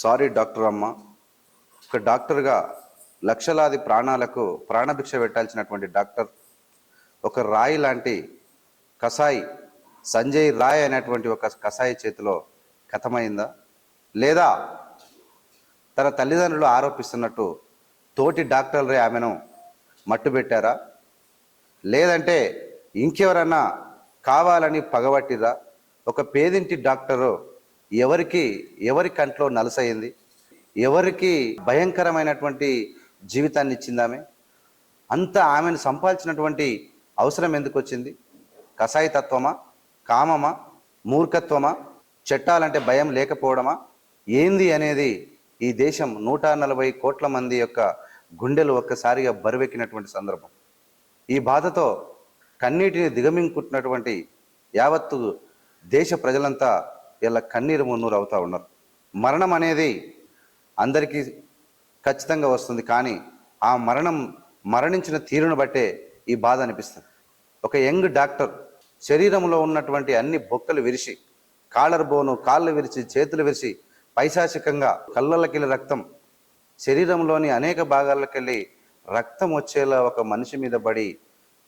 Sorry doctor అమ్మ. ఒక డాక్టర్గా లక్షలాది ప్రాణాలకు ప్రాణభిక్ష పెట్టాల్సినటువంటి డాక్టర్ ఒక రాయి లాంటి కసాయి సంజయ్ రాయ్ అనేటువంటి ఒక కసాయి చేతిలో కథమైందా? లేదా తన తల్లిదండ్రులు ఆరోపిస్తున్నట్టు తోటి డాక్టర్లే ఆమెను మట్టుబెట్టారా? లేదంటే ఇంకెవరన్నా కావాలని పగబట్టిరా? ఒక పేదింటి డాక్టరు ఎవరికి ఎవరి కంట్లో నలసయింది ఎవరికి భయంకరమైనటువంటి జీవితాన్ని ఇచ్చిందామె అంత ఆమెను సంపాదించినటువంటి అవసరం ఎందుకు వచ్చింది? కసాయి తత్వమా? కామమా? మూర్ఖత్వమా? చట్టాలంటే భయం లేకపోవడమా? ఏంది అనేది ఈ దేశం నూట నలభై కోట్ల మంది యొక్క గుండెలు ఒక్కసారిగా బరువెక్కినటువంటి సందర్భం. ఈ బాధతో కన్నీటిని దిగమింగుకుంటున్నటువంటి యావత్తు దేశ ప్రజలంతా ఇలా కన్నీరు మున్నూరు అవుతూ ఉన్నారు. మరణం అనేది అందరికీ ఖచ్చితంగా వస్తుంది కానీ ఆ మరణం మరణించిన తీరును బట్టే ఈ బాధ అనిపిస్తుంది. ఒక యంగ్ డాక్టర్ శరీరంలో ఉన్నటువంటి అన్ని బొక్కలు విరిచి కాలర్ బోను కాళ్ళు విరిచి చేతులు విరిచి పైశాచికంగా కళ్ళకెళ్ళి రక్తం శరీరంలోని అనేక భాగాలకెళ్ళి రక్తం వచ్చేలా ఒక మనిషి మీద పడి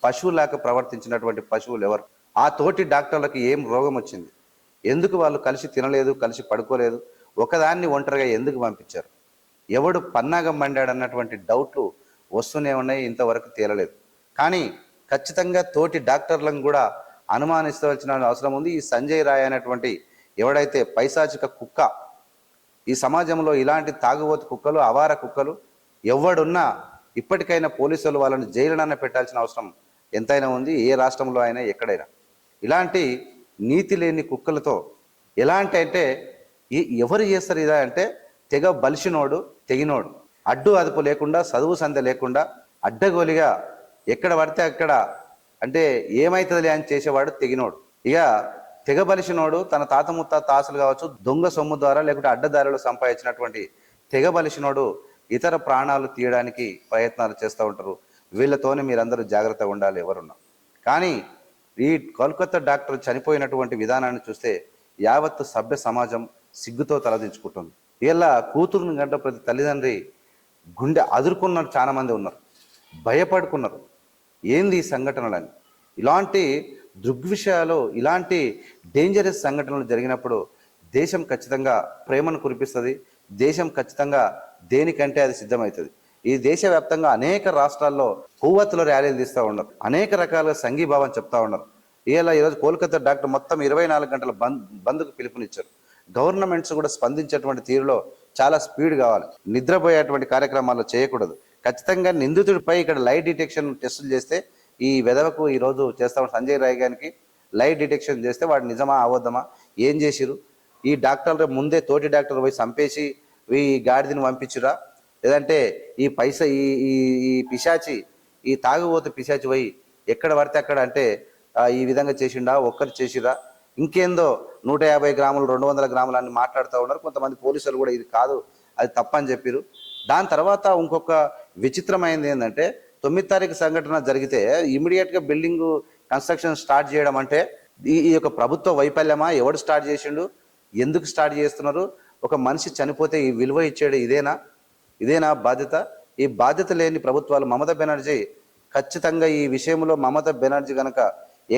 పశువులాగా ప్రవర్తించినటువంటి పశువులు ఎవరు? ఆ తోటి డాక్టర్లకు ఏం రోగం వచ్చింది? ఎందుకు వాళ్ళు కలిసి తినలేదు కలిసి పడుకోలేదు? ఒకదాన్ని ఒంటరిగా ఎందుకు పంపించారు? ఎవడు పన్నాగం మండాడు అన్నటువంటి డౌట్లు వస్తూనే ఉన్నాయి ఇంతవరకు తేలలేదు. కానీ ఖచ్చితంగా తోటి డాక్టర్లను కూడా అనుమానిస్తవలసిన అవసరం ఉంది. ఈ సంజయ్ రాయ్ అనేటువంటి ఎవడైతే పైశాచిక కుక్క ఈ సమాజంలో ఇలాంటి తాగుబోతు కుక్కలు అవార కుక్కలు ఎవడున్నా ఇప్పటికైనా పోలీసులు వాళ్ళని జైలునన్న పెట్టాల్సిన అవసరం ఎంతైనా ఉంది. ఏ రాష్ట్రంలో అయినా ఎక్కడైనా. ఇలాంటి నీతి లేని కుక్కలతో ఎలాంటి అంటే ఈ- ఎవరు చేస్తారు ఇదా అంటే తెగ బలిసినోడు తెగినోడు. అడ్డు అదుపు లేకుండా చదువు సంధ్య లేకుండా అడ్డగోలిగా ఎక్కడ పడితే అక్కడ అంటే ఏమైతుందిలే అని చేసేవాడు తెగినోడు. ఇక తెగ బలిసినోడు తన తాత ముత్తాత ఆశలు కావచ్చు దొంగ సొమ్ము ద్వారా లేకుంటే అడ్డదారులు సంపాదించినటువంటి తెగ బలిసినోడు ఇతర ప్రాణాలు తీయడానికి ప్రయత్నాలు చేస్తూ ఉంటారు. వీళ్ళతోనే మీరందరూ జాగ్రత్తగా ఉండాలి ఎవరున్నా. కానీ ఈ కోల్కతా డాక్టర్ చనిపోయినటువంటి విధానాన్ని చూస్తే యావత్తు సభ్య సమాజం సిగ్గుతో తలదించుకుంటుంది ఇలా కూతురుని గంట ప్రతి తల్లిదండ్రి గుండె అదురుకున్నారు చాలామంది ఉన్నారు. భయపడుకున్నారు. ఏంది ఈ సంఘటనలని? ఇలాంటి దృగ్విషయాలు ఇలాంటి డేంజరస్ సంఘటనలు జరిగినప్పుడు దేశం ఖచ్చితంగా ప్రేమను కురిపిస్తుంది. దేశం ఖచ్చితంగా దేనికంటే అది సిద్ధమవుతుంది. ఈ దేశవ్యాప్తంగా అనేక రాష్ట్రాల్లో కొవ్వొత్తుల ర్యాలీలు తీస్తూ ఉన్నారు. అనేక రకాలుగా సంఘీభావం చెప్తా ఉన్నారు. ఇలా ఈరోజు కోల్కతా డాక్టర్ మొత్తం ఇరవై నాలుగు గంటల బంద్ బంద్కు పిలుపునిచ్చారు. గవర్నమెంట్స్ కూడా స్పందించేటువంటి తీరులో చాలా స్పీడ్ కావాలి. నిద్రపోయేటువంటి కార్యక్రమాలు చేయకూడదు. ఖచ్చితంగా నిందితుడిపై ఇక్కడ లైట్ డిటెక్షన్ టెస్టులు చేస్తే ఈ వెధవకు ఈ రోజు సంజయ్ రాయ్ గారికి లైట్ డిటెక్షన్ చేస్తే వాడు నిజమా అవద్దమా ఏం చేసిరు ఈ డాక్టర్లు ముందే తోటి డాక్టర్ పోయి చంపేసి ఈ గాడిదని పంపించురా లేదంటే ఈ పైస ఈ ఈ ఈ పిశాచి ఈ తాగుబోతు పిశాచి పోయి ఎక్కడ పడితే అక్కడ అంటే ఈ విధంగా చేసిండా ఒక్కరు చేసిరా ఇంకేందో నూట యాభై గ్రాములు రెండు వందల గ్రాములు అని మాట్లాడుతూ ఉన్నారు. కొంతమంది పోలీసులు కూడా ఇది కాదు అది తప్పని చెప్పారు దాని తర్వాత ఇంకొక విచిత్రమైనది ఏంటంటే తొమ్మిది తారీఖు సంఘటన జరిగితే ఇమీడియట్గా బిల్డింగ్ కన్స్ట్రక్షన్ స్టార్ట్ చేయడం అంటే ఈ ఈ యొక్క ప్రభుత్వ వైఫల్యమా? ఎవడు స్టార్ట్ చేసిండు? ఎందుకు స్టార్ట్ చేస్తున్నారు? ఒక మనిషి చనిపోతే ఈ విలువ ఇచ్చేది ఇదేనా? ఇదే నా బాధ్యత. ఈ బాధ్యత లేని ప్రభుత్వాలు మమతా బెనర్జీ. ఖచ్చితంగా ఈ విషయంలో మమతా బెనర్జీ గనక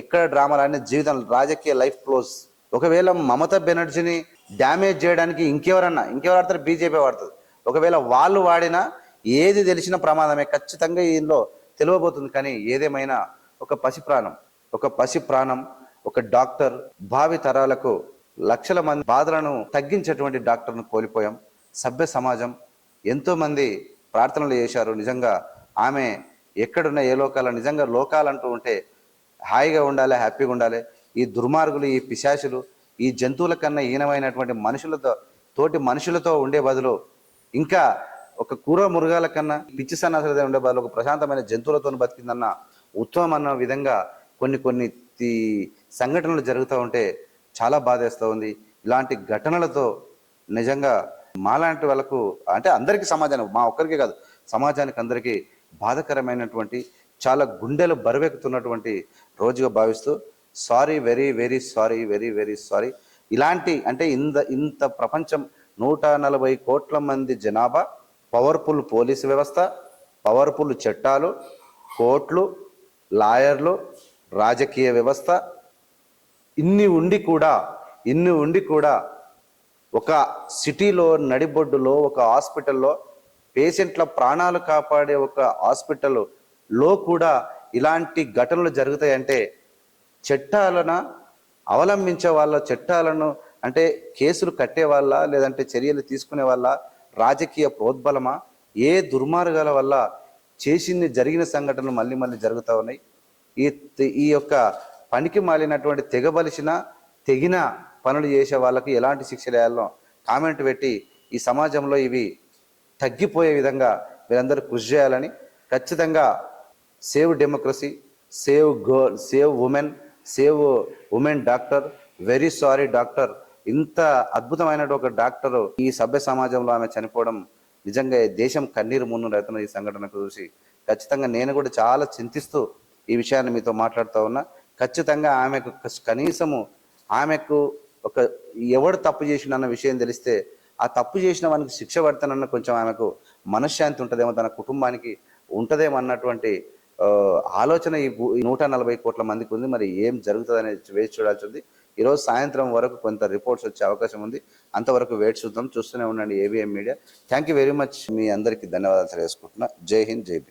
ఎక్కడ డ్రామాలు జీవితం రాజకీయ లైఫ్ క్లోజ్. ఒకవేళ మమతా బెనర్జీని డ్యామేజ్ చేయడానికి ఇంకెవరన్నా ఇంకెవరు ఆడతారు? బీజేపీ వాడుతుంది. ఒకవేళ వాళ్ళు వాడినా ఏది తెలిసిన ప్రమాదమే. ఖచ్చితంగా ఇందులో తెలియబోతుంది. కానీ ఏదేమైనా ఒక పసి ప్రాణం ఒక పసి ప్రాణం ఒక డాక్టర్ భావి తరాలకు లక్షల మంది బాధలను తగ్గించేటువంటి డాక్టర్ను కోల్పోయాం. సభ్య సమాజం ఎంతోమంది ప్రార్థనలు చేశారు. నిజంగా ఆమె ఎక్కడున్న ఏ లోకాల నిజంగా లోకాలంటూ ఉంటే హాయిగా ఉండాలి హ్యాపీగా ఉండాలి. ఈ దుర్మార్గులు ఈ పిశాచులు ఈ జంతువుల కన్నా హీనమైనటువంటి మనుషులతో తోటి మనుషులతో ఉండే బదులు ఇంకా ఒక కూర మృగాల కన్నా పిచ్చి సన్నాసులతో ఉండే బదులు ఒక ప్రశాంతమైన జంతువులతో బతికిందన్న ఉత్తమం అన్న విధంగా కొన్ని కొన్ని సంఘటనలు జరుగుతూ ఉంటే చాలా బాధేస్తూ ఉంది. ఇలాంటి ఘటనలతో నిజంగా మాలాంటి వాళ్ళకు అంటే అందరికీ సమాజానికి మా ఒక్కరికే కాదు సమాజానికి అందరికీ బాధకరమైనటువంటి చాలా గుండెలు బరువెక్కుతున్నటువంటి రోజుగా భావిస్తూ sorry very very sorry very very sorry. ఇలాంటి అంటే ఇంత ఇంత ప్రపంచం నూట నలభై కోట్ల మంది జనాభా పవర్ఫుల్ పోలీసు వ్యవస్థ పవర్ఫుల్ చట్టాలు కోర్టులు లాయర్లు రాజకీయ వ్యవస్థ ఇన్ని ఉండి కూడా ఇన్ని ఉండి కూడా ఒక సిటీలో నడిబొడ్డులో ఒక హాస్పిటల్లో పేషెంట్ల ప్రాణాలు కాపాడే ఒక హాస్పిటల్లో కూడా ఇలాంటి ఘటనలు జరుగుతాయంటే చట్టాలను అవలంబించే వాళ్ళ చట్టాలను అంటే కేసులు కట్టే వాళ్ళ లేదంటే చర్యలు తీసుకునే వాళ్ళ రాజకీయ ప్రోద్బలమా ఏ దుర్మార్గాల వల్ల చేసింది జరిగిన సంఘటనలు మళ్ళీ మళ్ళీ జరుగుతూ ఉన్నాయి? ఈ ఈ యొక్క పనికి మాలినటువంటి తెగబలిసిన తెగిన పనులు చేసే వాళ్ళకి ఎలాంటి శిక్షలు వేయాలో కామెంట్ పెట్టి ఈ సమాజంలో ఇవి తగ్గిపోయే విధంగా మీరందరూ కృషి చేయాలని ఖచ్చితంగా save democracy save girl save women save women doctor very sorry doctor. ఇంత అద్భుతమైన ఒక డాక్టర్ ఈ సభ్య సమాజంలో ఆమె చనిపోవడం నిజంగా దేశం కన్నీరు మున్ను రైతున్న ఈ సంఘటనకు చూసి ఖచ్చితంగా నేను కూడా చాలా చింతిస్తూ ఈ విషయాన్ని మీతో మాట్లాడుతూ ఉన్నా. ఖచ్చితంగా ఆమెకు కనీసము ఆమెకు ఒక ఎవడు తప్పు చేసిండన్న విషయం తెలిస్తే ఆ తప్పు చేసిన వానికి శిక్ష పడతానన్న కొంచెం ఆమెకు మనశ్శాంతి ఉంటుందేమో తన కుటుంబానికి ఉంటుందేమో అన్నటువంటి ఆలోచన ఈ ఈ నూట నలభై కోట్ల మందికి ఉంది. మరి ఏం జరుగుతుంది అనేది వేచి చూడాల్సి ఉంది. ఈరోజు సాయంత్రం వరకు కొంత రిపోర్ట్స్ వచ్చే అవకాశం ఉంది. అంతవరకు వేచి చూద్దాం. చూస్తూనే ఉండండి AVM media. Thank you very much. మీ అందరికీ ధన్యవాదాలు తెలియజేసుకుంటున్నా. జై హింద్ జై భీమ్.